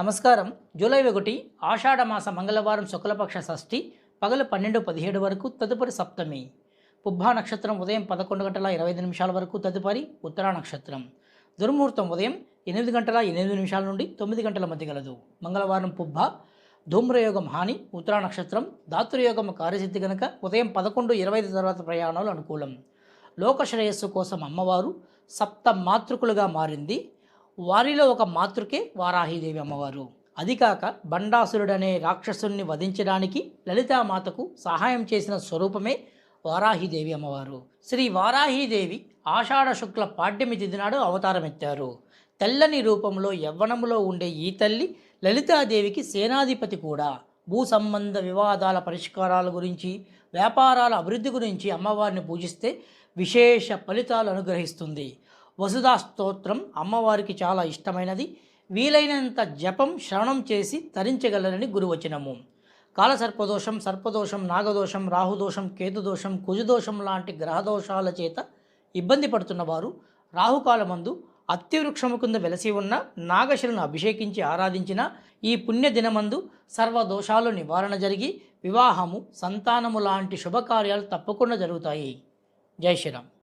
నమస్కారం. జూలై ఒకటి ఆషాఢమాస మంగళవారం శుక్లపక్ష షష్ఠి పగలు పన్నెండు పదిహేడు వరకు తదుపరి సప్తమి. పుబ్బా నక్షత్రం ఉదయం పదకొండు గంటల ఇరవై ఐదు నిమిషాల వరకు తదుపరి ఉత్తరా నక్షత్రం. దుర్ముహూర్తం ఉదయం ఎనిమిది గంటల ఎనిమిది నిమిషాల నుండి తొమ్మిది గంటల మధ్య గలదు. మంగళవారం పుబ్బ ధూమ్రయోగం హాని ఉత్తరా నక్షత్రం దాతృయోగం కార్యసిద్ధి గనక ఉదయం పదకొండు ఇరవై ఐదు తర్వాత ప్రయాణాలు అనుకూలం. లోక శ్రేయస్సు కోసం అమ్మవారు సప్త మాతృకులుగా మారింది. వారిలో ఒక మాతృకే వారాహిదేవి అమ్మవారు. అదికాక బండాసురుడనే రాక్షసుని వధించడానికి లలితామాతకు సహాయం చేసిన స్వరూపమే వారాహిదేవి అమ్మవారు. శ్రీ వారాహిదేవి ఆషాఢ శుక్ల పాడ్యమి తిథి నాడు అవతారమెత్తారు. తెల్లని రూపంలో యవ్వనములో ఉండే ఈ తల్లి లలితాదేవికి సేనాధిపతి కూడా. భూ సంబంధ వివాదాల పరిష్కారాల గురించి వ్యాపారాల అభివృద్ధి గురించి అమ్మవారిని పూజిస్తే విశేష ఫలితాలు అనుగ్రహిస్తుంది. వసుధా స్తోత్రం అమ్మవారికి చాలా ఇష్టమైనది. వీలైనంత జపం శ్రవణం చేసి తరించగలరని గురువచనము. కాలసర్పదోషం సర్పదోషం నాగదోషం రాహుదోషం కేతుదోషం కుజదోషం లాంటి గ్రహదోషాల చేత ఇబ్బంది పడుతున్న వారు రాహుకాలమందు అత్యవృక్షము కింద వెలసి ఉన్న నాగశిలను అభిషేకించి ఆరాధించిన ఈ పుణ్యదినమందు సర్వదోషాలు నివారణ జరిగి వివాహము సంతానము లాంటి శుభకార్యాలు తప్పకుండా జరుగుతాయి. జై శ్రీరామ్.